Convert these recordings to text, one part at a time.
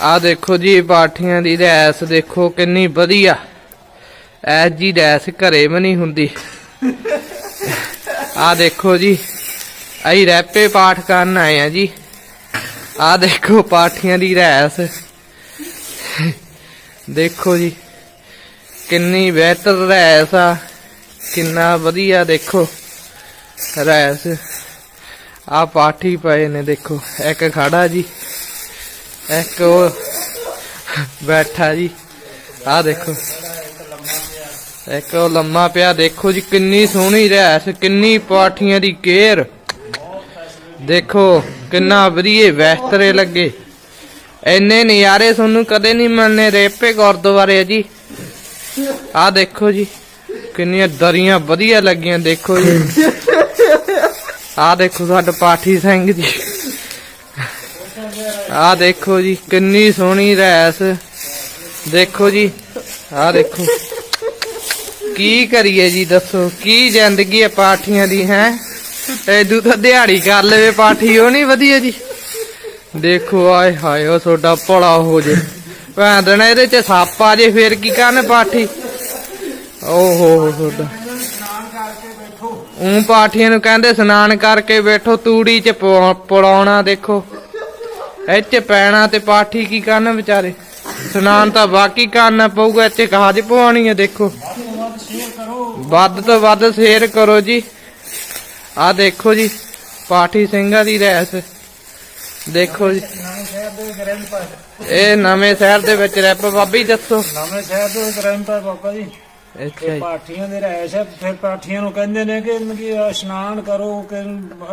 ਆ ਦੇਖੋ ਜੀ ਪਾਠੀਆਂ ਦੀ ਰੈਸ ਦੇਖੋ, ਕਿੰਨੀ ਵਧੀਆ। ਐਸ ਜੀ ਰੈਸ ਘਰੇ ਵੀ ਨਹੀਂ ਹੁੰਦੀ। ਆ ਦੇਖੋ ਜੀ, ਅਸੀਂ ਰੈਪੇ ਪਾਠ ਕਰਨ ਆਏ ਆ ਜੀ। ਆ ਦੇਖੋ ਪਾਠੀਆਂ ਦੀ ਰੈਸ। ਦੇਖੋ ਜੀ, ਕਿੰਨੀ ਬਿਹਤਰ ਰੈਸ ਆ, ਕਿੰਨਾ ਵਧੀਆ ਦੇਖੋ, ਰੈਸ। ਆ ਪਾਠੀ ਪਏ ਨੇ ਦੇਖੋ, ਇੱਕ ਖੜਾ ਜੀ। ਇੱਕ ਉਹ ਬੈਠਾ ਜੀ। ਆ ਦੇਖੋ। ਇੱਕ ਉਹ ਲੰਮਾ ਪਿਆ। ਦੇਖੋ ਜੀ ਕਿੰਨੀ ਸੋਹਣੀ ਰਹਿਸ, ਕਿੰਨੀ ਪਾਠੀਆਂ ਦੀ ਕੇਅਰ। ਦੇਖੋ ਕਿੰਨਾ ਵਧੀਆ ਬਿਹਤਰੇ ਲੱਗੇ। ਇੰਨੇ ਨਜ਼ਾਰੇ ਤੁਹਾਨੂੰ ਕਦੇ ਨਹੀਂ ਮਿਲਨੇ ਰੇਪੇ ਗੁਰਦੁਆਰੇ ਜੀ। ਆ ਦੇਖੋ ਜੀ, ਕਿੰਨੀਆਂ ਦਰੀਆਂ ਵਧੀਆ ਲੱਗੀਆਂ, ਦੇਖੋ ਜੀ। ਆ ਦੇਖੋ ਸਾਡਾ ਪਾਠੀ ਸਿੰਘ ਜੀ। ਆ ਦੇਖੋ ਜੀ, ਕਿੰਨੀ ਸੋਹਣੀ ਰੈਸ। ਦੇਖੋ ਜੀ, ਆ ਦੇਖੋ। ਕੀ ਕਰੀਏ ਜੀ, ਦੱਸੋ, ਕੀ ਜ਼ਿੰਦਗੀ ਹੈ ਪਾਠੀਆਂ ਦੀ, ਹੈ? ਐਦੂ ਤਾਂ ਦਿਹਾੜੀ ਕਰ ਲਵੇ ਪਾਠੀ, ਉਹ ਨਹੀਂ ਵਧੀਆ ਜੀ। ਦੇਖੋ, ਆਏ ਹਾਏ, ਉਹ ਤੁਹਾਡਾ ਭਲਾ ਹੋ ਜੇ। ਭੈਣ ਦੇਣਾ ਇਹਦੇ ਚ ਸੱਪ ਆ ਜੇ, ਫੇਰ ਕੀ ਕਰਨ ਪਾਠੀ? ਓਹੋ ਹੋ ਤੁਹਾਡਾ। ਉਹ ਪਾਠੀਆਂ ਨੂੰ ਕਹਿੰਦੇ ਇਸ਼ਨਾਨ ਕਰਕੇ ਬੈਠੋ, ਤੂੜੀ ਚ ਪਵਾ- ਪੜਾਉਣਾ ਦੇਖੋ। ਇੱਥੇ ਪੈਣਾ ਤੇ ਪਾਠੀ ਕੀ ਕਰਨ ਵਿਚਾਰੇ? ਇਸ਼ਨਾਨ ਤਾਂ ਬਾਕੀ ਕਰਨਾ ਪਊਗਾ ਇੱਥੇ ਕਾਜ ਪਵਾਉਣੀ ਹੈ ਦੇਖੋ। ਵੱਧ ਤੋਂ ਵੱਧ ਸ਼ੇਅਰ ਕਰੋ ਜੀ। ਆ ਦੇਖੋ ਜੀ ਪਾਠੀ ਸਿੰਘਾਂ ਦੀ ਰੈਸ ਦੇਖੋ ਜੀ। ਦੇ ਇਹ ਨਵੇਂ ਸ਼ਹਿਰ ਦੇ ਵਿੱਚ ਰੈਪ ਬਾਬੀ ਦੱਸੋ। ਨਵੇਂ ਸ਼ਹਿਰ ਦੇ ਗ੍ਰੈਂਡ ਪਾ ਬਾਬਾ ਜੀ। ਜੀ। ਪਾਠੀਆਂ ਦੇ ਰਹਿਸ਼ ਹੈ ਫਿਰ ਪਾਠੀਆਂ ਨੂੰ ਕਹਿੰਦੇ ਨੇ ਕਿ ਦੀ ਇਸ਼ਨਾਨ ਕਰੋ ਕਿ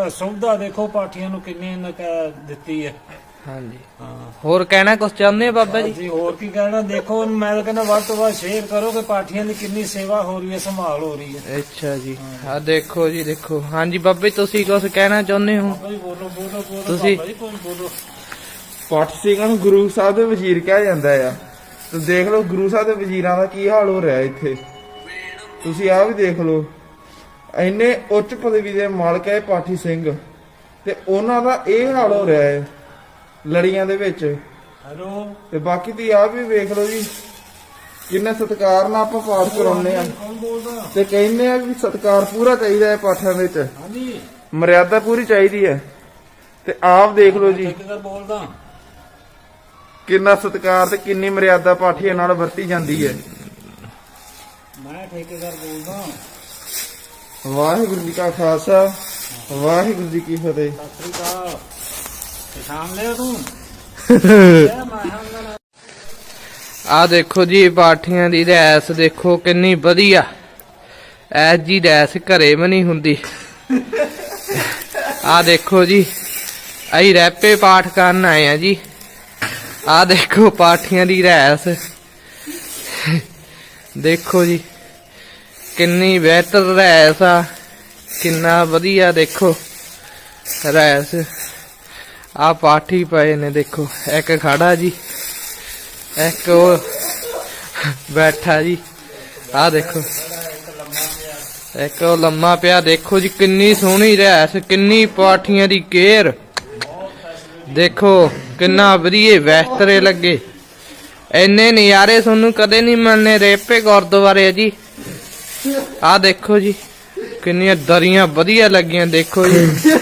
ਸੁਵਿਧਾ ਦੇਖੋ ਪਾਠੀਆਂ ਨੂੰ ਕਿੰਨੀ ਦਿੱਤੀ ਹੈ। ਹਾਂਜੀ। ਹਾਂ। ਹੋਰ ਕਹਿਣਾ ਕੁਝ ਚਾਹੁੰਦੇ ਹੋ ਬਾਬਾ ਜੀ? ਜੀ ਹੋਰ ਕੀ ਕਹਿਣਾ? ਦੇਖੋ ਮੈਂ ਤਾਂ ਕਹਿੰਦਾ ਵੱਧ ਤੋਂ ਵੱਧ ਸ਼ੇਅਰ ਕਰੋ ਕਿ ਪਾਠੀਆਂ ਦੀ ਕਿੰਨੀ ਸੇਵਾ ਹੋ ਰਹੀ ਹੈ ਸੰਭਾਲ ਹੋ ਰਹੀ ਹੈ। ਅੱਛਾ ਜੀ। ਆ ਦੇਖੋ ਜੀ ਦੇਖੋ। ਹਾਂਜੀ ਬਾਬੇ ਤੁਸੀਂ ਕੁਝ ਕਹਿਣਾ ਚਾਹੁੰਦੇ ਹੋ? ਬਾਬਾ ਜੀ ਬੋਲੋ ਬੋਲੋ ਬੋਲੋ। ਤੁਸੀਂ- ਬਾਬਾ ਜੀ ਕੋਈ ਬੋਲੋ। ਪੱਟ ਸਿੰਘਾਂ ਨੂੰ ਗੁਰੂ ਸਾਹਿਬ ਦੇ ਵਜ਼ੀਰ ਕਿਹਾ ਜਾਂਦਾ ਆ। ਤੇ ਦੇਖ ਲਓ ਗੁਰੂ ਸਾਹਿਬ ਦੇ ਵਜ਼ੀਰਾਂ ਦਾ ਕੀ ਹਾਲ ਹੋ ਰਿਹਾ ਇੱਥੇ। ਤੁਸੀਂ ਆਹ ਵੀ ਦੇਖ ਲਓ। ਇੰਨੇ ਉੱਚ ਪਦਵੀ ਦੇ ਮਾਲਕ ਹੈ ਪਾਠੀ ਸਿੰਘ। ਤੇ ਉਹਨਾਂ ਦਾ ਇਹ ਹਾਲ ਹੋ ਰਿਹਾ ਹੈ। ਲੜੀਆਂ ਦੇ ਵਿੱਚ। ਹੈਲੋ। ਤੇ ਬਾਕੀ ਤੁਸੀਂ ਆਹ ਵੀ ਵੇਖ ਲਓ ਜੀ ਕਿੰਨੇ ਸਤਿਕਾਰ ਨਾਲ ਆਪਾਂ ਪਾਠ ਕਰਾਉਂਦੇ ਆ ਕੌਣ ਬੋਲਦਾ? ਤੇ ਕਹਿੰਦੇ ਆ ਵੀ ਸਤਿਕਾਰ ਪੂਰਾ ਚਾਹੀਦਾ ਹੈ ਪਾਠਾਂ ਵਿੱਚ। ਹਾਂਜੀ। ਮਰਿਆਦਾ ਪੂਰੀ ਚਾਹੀਦੀ ਹੈ। ਤੇ ਆਪ ਦੇਖ ਲਓ ਜੀ ਬੋਲਦਾ। ਕਿੰਨਾ ਸਤਿਕਾਰ ਤੇ ਕਿੰਨੀ ਮਰਿਆਦਾ ਪਾਠੀਆਂ ਨਾਲ ਵਰਤੀ ਜਾਂਦੀ ਹੈ। ਮੈਂ ਠੇਕੇਦਾਰ ਬੋਲਦਾ। ਵਾਹਿਗੁਰੂ ਜੀ ਕਾ ਖਾਲਸਾ ਵਾਹਿਗੁਰੂ ਜੀ ਕੀ ਫਤਿਹ। ਸਤਿ ਸ੍ਰੀ ਅਕਾਲ। ਪਛਾਣ ਲਿਆ ਤੂੰ? ਆ ਦੇਖੋ ਜੀ ਪਾਠੀਆਂ ਦੀ ਰੈਸ ਦੇਖੋ, ਕਿੰਨੀ ਵਧੀਆ। ਐਸ ਜੀ ਰੈਸ ਘਰੇ ਵੀ ਨਹੀਂ ਹੁੰਦੀ। ਆ ਦੇਖੋ ਜੀ, ਅਸੀਂ ਰੈਪੇ ਪਾਠ ਕਰਨ ਆਏ ਆ ਜੀ। ਆ ਦੇਖੋ ਪਾਠੀਆਂ ਦੀ ਰੈਸ। ਦੇਖੋ ਜੀ, ਕਿੰਨੀ ਬਿਹਤਰ ਰੈਸ ਆ, ਕਿੰਨਾ ਵਧੀਆ ਦੇਖੋ ਰੈਸ। ਆ ਪਾਠੀ ਪਏ ਨੇ, ਦੇਖੋ। ਇੱਕ ਖੜਾ ਜੀ, ਇੱਕ ਉਹ ਬੈਠਾ ਜੀ। ਆ ਦੇਖੋ। ਇੱਕ ਉਹ ਲੰਮਾ ਪਿਆ, ਦੇਖੋ ਜੀ, ਕਿੰਨੀ ਸੋਹਣੀ ਰਹਿਸ, ਕਿੰਨੀ ਪਾਠੀਆਂ ਦੀ ਕੇਅਰ। ਦੇਖੋ, ਕਿੰਨਾ ਵਧੀਆ ਵੈਸਤਰੇ ਲੱਗੇ। ਇੰਨੇ ਨਜ਼ਾਰੇ ਤੁਹਾਨੂੰ ਕਦੇ ਨਹੀਂ ਮਿਲਨੇ ਰੇਪੇ ਗੁਰਦੁਆਰੇ ਜੀ। ਆ ਦੇਖੋ ਜੀ, ਕਿੰਨੀਆਂ ਦਰੀਆਂ ਵਧੀਆ ਲੱਗੀਆਂ, ਦੇਖੋ ਜੀ।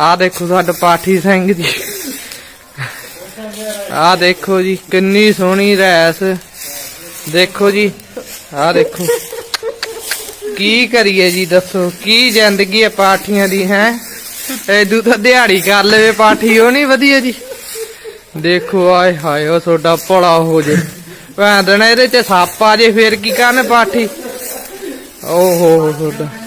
ਆ ਦੇਖੋ ਸਾਡਾ ਪਾਠੀ ਸਿੰਘ ਜੀ। ਆ ਦੇਖੋ ਜੀ, ਕਿੰਨੀ ਸੋਹਣੀ ਰੈਸ। ਦੇਖੋ ਜੀ, ਆ ਦੇਖੋ। ਕੀ ਕਰੀਏ ਜੀ, ਦੱਸੋ, ਕੀ ਜ਼ਿੰਦਗੀ ਹੈ ਪਾਠੀਆਂ ਦੀ, ਹੈ? ਐਦੂ ਤਾਂ ਦਿਹਾੜੀ ਕਰ ਲਵੇ ਪਾਠੀ, ਉਹ ਨਹੀਂ ਵਧੀਆ ਜੀ। ਦੇਖੋ, ਆਏ ਹਾਏ, ਉਹ ਤੁਹਾਡਾ ਭਲਾ ਹੋ ਜੇ। ਭੈਣ ਦੇਣਾ ਇਹਦੇ ਚ ਸੱਪ ਆ ਜੇ, ਫੇਰ ਕੀ ਕਰਨ ਪਾਠੀ? ਓਹੋ ਹੋ, ਤੁਹਾਡਾ।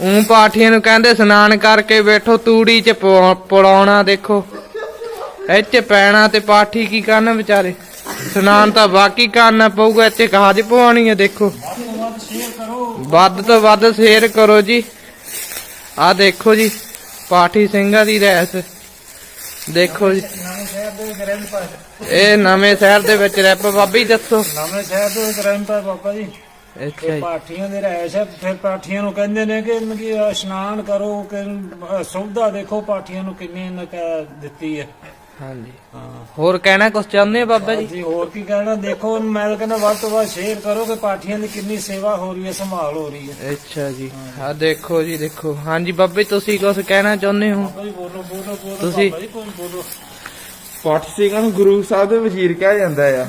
ਉਹ ਪਾਠੀਆਂ ਨੂੰ ਕਹਿੰਦੇ ਇਸ਼ਨਾਨ ਕਰਕੇ ਬੈਠੋ, ਤੂੜੀ ਚ ਪੜਾਉਣਾ ਦੇਖੋ। ਇੱਥੇ ਪੈਣਾ ਤੇ ਪਾਠੀ ਕੀ ਕਰਨ ਵਿਚਾਰੇ? ਇਸ਼ਨਾਨ ਤਾਂ ਬਾਕੀ ਕਰਨਾ ਪਊਗਾ, ਇੱਥੇ ਕਾਜ ਪਵਾਉਣੀ ਹੈ ਦੇਖੋ। ਵੱਧ ਤੋਂ ਵੱਧ ਸ਼ੇਅਰ ਕਰੋ ਜੀ। ਆ ਦੇਖੋ ਜੀ, ਪਾਠੀ ਸਿੰਘਾਂ ਦੀ ਰਹਿਸ। ਦੇਖੋ ਜੀ। ਇਹ ਨਵੇਂ ਸ਼ਹਿਰ ਦੇ ਵਿੱਚ ਰੈਪ, ਬਾਬੀ ਦੱਸੋ। ਨਵੇਂ ਸ਼ਹਿਰ ਦੇ ਗ੍ਰੈਂਡ ਪਾ ਬਾਬਾ ਜੀ। ਅੱਛਾ ਇਹ ਜੀ। ਪਾਠੀਆਂ ਦੇ ਰਹਿਸ਼ ਹੈ ਫਿਰ ਪਾਠੀਆਂ ਨੂੰ ਕਹਿੰਦੇ ਨੇ ਕਿ ਇਹਨਾਂ ਦੀ ਇਸ਼ਨਾਨ ਕਰੋ ਕਿ ਅਹ ਸੁਵਿਧਾ ਦੇਖੋ ਪਾਠੀਆਂ ਨੂੰ ਕਿੰਨੀ ਇਹਨਾਂ ਕ ਦਿੱਤੀ ਹੈ। ਹਾਂਜੀ। ਹਾਂ। ਹੋਰ ਕਹਿਣਾ ਕੁਝ ਚਾਹੁੰਦੇ ਆ ਬਾਬਾ ਜੀ? ਜੀ ਹੋਰ ਕੀ ਕਹਿਣਾ? ਦੇਖੋ ਮੈਂ ਤਾਂ ਕਹਿੰਦਾ ਵੱਧ ਤੋਂ ਵੱਧ ਸ਼ੇਅਰ ਕਰੋ ਕਿ ਪਾਠੀਆਂ ਦੀ ਕਿੰਨੀ ਸੇਵਾ ਹੋ ਰਹੀ ਹੈ ਸੰਭਾਲ ਹੋ ਰਹੀ ਹੈ। ਅੱਛਾ ਜੀ। ਆ ਦੇਖੋ ਜੀ ਦੇਖੋ। ਹਾਂਜੀ ਬਾਬੇ ਤੁਸੀਂ ਕੁਝ ਕਹਿਣਾ ਚਾਹੁੰਦੇ ਹੋ? ਕੋਈ ਬੋਲੋ ਬੋਲੋ ਬੋਲੋ। ਤੁਸੀਂ- ਬਾਬਾ ਜੀ ਕੋਈ ਬੋਲੋ। ਪਾਠੀ ਸਿੰਘਾਂ ਨੂੰ ਗੁਰੂ ਸਾਹਿਬ ਦੇ ਵਜ਼ੀਰ ਕਿਹਾ ਜਾਂਦਾ ਆ।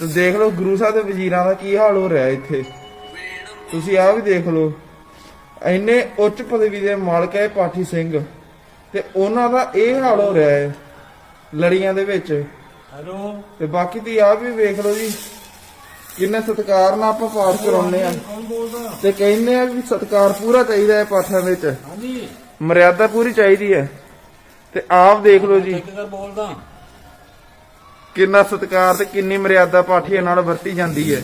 ਤੇ ਦੇਖ ਲਓ ਗੁਰੂ ਸਾਹਿਬ ਦੇ ਵਜ਼ੀਰਾਂ ਦਾ ਕੀ ਹਾਲ ਹੋ ਰਿਹਾ ਇੱਥੇ। ਤੁਸੀਂ ਆਹ ਵੀ ਦੇਖ ਲਓ ਇੰਨੇ ਉੱਚ ਪਦਵੀ ਦੇ ਮਾਲਕ ਹੈ ਪਾਠੀ ਸਿੰਘ ਤੇ ਉਹਨਾਂ ਦਾ ਇਹ ਹਾਲ ਹੋ ਰਿਹਾ ਹੈ ਲੜੀਆਂ ਦੇ ਵਿੱਚ। ਹੈਲੋ? ਤੇ ਬਾਕੀ ਦੀ ਆਹ ਵੀ ਵੇਖ ਲਓ ਜੀ ਕਿੰਨੇ ਸਤਿਕਾਰ ਨਾਲ ਆਪਾਂ ਪਾਠ ਕਰਾਉਂਦੇ ਆ ਤੇ ਕਹਿੰਦੇ ਆ ਵੀ ਸਤਿਕਾਰ ਪੂਰਾ ਚਾਹੀਦਾ ਹੈ ਪਾਠਾਂ ਵਿੱਚ। ਹਾਂਜੀ। ਮਰਿਆਦਾ ਪੂਰੀ ਚਾਹੀਦੀ ਹੈ। ਤੇ ਆਪ ਦੇਖ ਲਓ ਜੀ ਕਿੰਨਾ ਸਤਿਕਾਰ ਤੇ ਕਿੰਨੀ ਮਰਿਆਦਾ ਪਾਠੀਆਂ ਨਾਲ ਵਰਤੀ ਜਾਂਦੀ ਹੈ।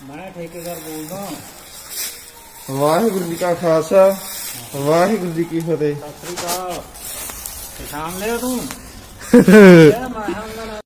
ਮੈਂ ਠੇਕੇਦਾਰ ਬੋਲਦਾ ਵਾਹਿਗੁਰੂ ਜੀ ਕਾ ਖਾਲਸਾ ਵਾਹਿਗੁਰੂ ਜੀ ਕੀ ਫਤਿਹ। ਸਤਿ ਸ੍ਰੀ ਅਕਾਲ। ਪਛਾਣ ਲਿਆ ਤੂੰ? ਇਹ ਮੈਂ ਹਾਂ